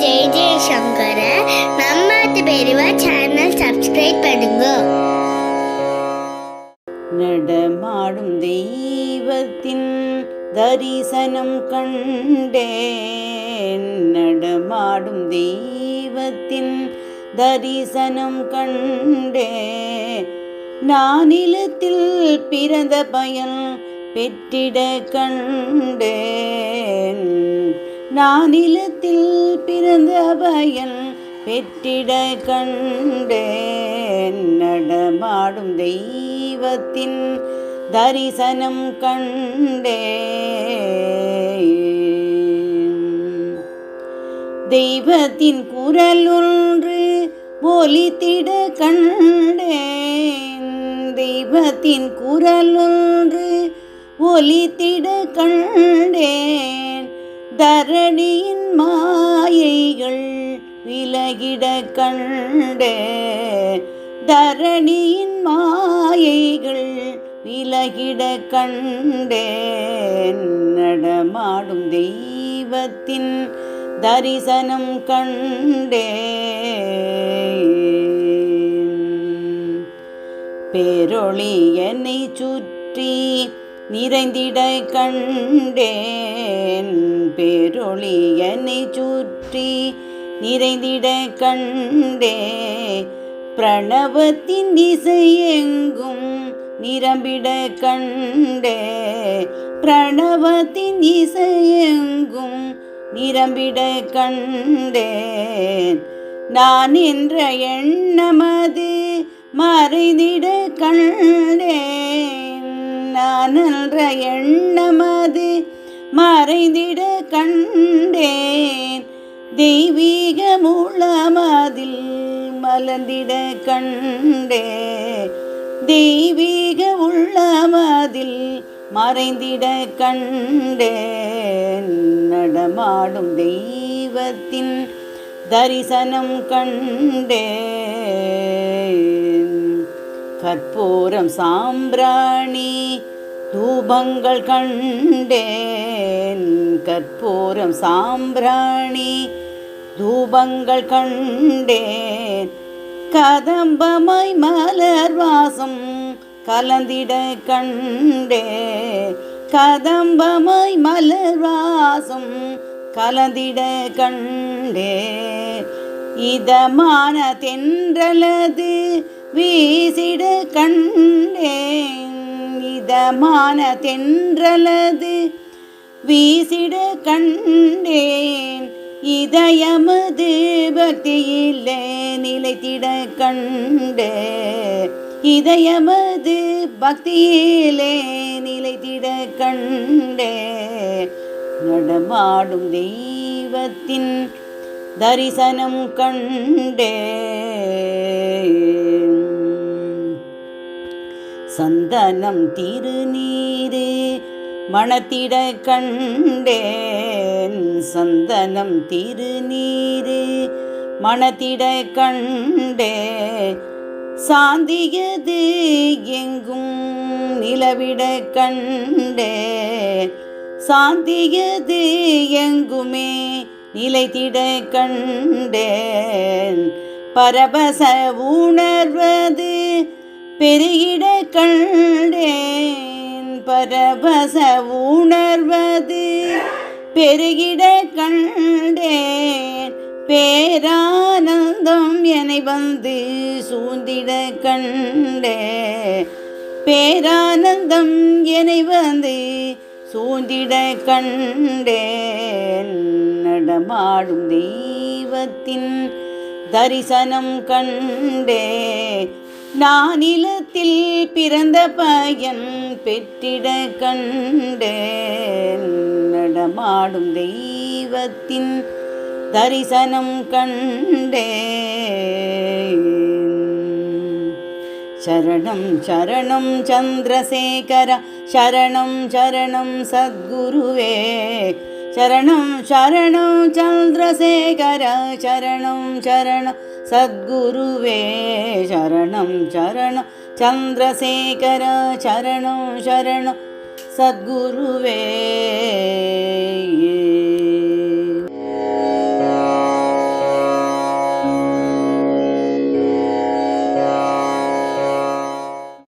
ஜெய ஜெயசங்கர நம்ம பெரியவா சேனல் சப்ஸ்கிரைப் பண்ணுங்க நடமாடும் தெய்வத்தின் தரிசனம் கண்டேன் நடமாடும் தெய்வத்தின் தரிசனம் கண்டே நானிலத்தில் பிறந்த பயன் பெற்றிட கண்டேன் நானிலத்தில் பிறந்த பயன் பெற்றிட கண்டேன். நடமாடும் தெய்வத்தின் தரிசனம் கண்டே தெய்வத்தின் குரல் ஒன்று ஒலித்திட கண்டேன். தெய்வத்தின் குரல் ஒன்று ஒலித்திட கண்டேன். தரணியின் மாயைகள் விலகிட கண்டே. தரணியின் மாயைகள் விலகிட கண்டேன் நடமாடும் தெய்வத்தின் தரிசனம் கண்டே. பேரொளி என்னை சுற்றி நிறைந்திட கண்டேன். பெருளியனை சுற்றி நிறைந்திட கண்டே. பிரணவத்தின் இசை எங்கும் நிரம்பிட கண்டே. பிரணவத்தின் இசை எங்கும் நிரம்பிட கண்டேன். நான் என்ற எண்ணமது மறைந்திட கண்டேன். நான் எண்ணமது மறைந்திட கண்டேன். தெய்வீக மூலமதில் மலர்ந்திட கண்டே. தெய்வீக உள்ளமதில் மறைந்திட கண்டேன் நடமாடும் தெய்வத்தின் தரிசனம் கண்டேன் கற்பூரம் சாம்பிராணி தூபங்கள் கண்டேன் கற்பூரம் சாம்பிராணி. தூபங்கள் கண்டேன் கதம்பமாய் மலர் வாசம் கலந்திட கண்டே கதம்பமாய் மலர் வாசம் கலந்திட கண்டே இதமான தென்றலது வீசிட கண்டேன். விதமான தென்றலது. வீசிடு கண்டேன் இதயமது பக்தியிலே நிலைத்திட கண்டே. இதயமது பக்தியிலே நிலைத்திட கண்டே. நடமாடும் தெய்வத்தின் தரிசனம் கண்டே. சந்தனம் திருநீரே மணத்திட கண்டேன் சந்தனம் திருநீரே மணத்திட கண்டே சாந்தியது எங்கும் நிலவிட கண்டே சாந்தியது எங்குமே நிலைத்திட கண்டேன் பரபச உணர்வது பெருகிட கண்டேன் பரபச உணர்வது. பெருகிட கண்டேன் பேரானந்தம் என்னை வந்து சூழ்ந்திட கண்டே பேரானந்தம் என்னை வந்து சூழ்ந்திட கண்டேன். நடமாடும் தெய்வத்தின் தரிசனம் கண்டே நானிலத்தில் பிறந்த பயன் பெற்றிட கண்டேன். நடமாடும் தெய்வத்தின் தரிசனம் கண்டேன். சரணம் சரணம் சந்திரசேகர சரணம் சரணம் சத்குருவே. சரணம் சரணம் சந்திரசேகர சரணம் சரணம் सद्गुरुवे शरणं चरण चन्द्रशेखरचरणं शरण। सद्गुरुवे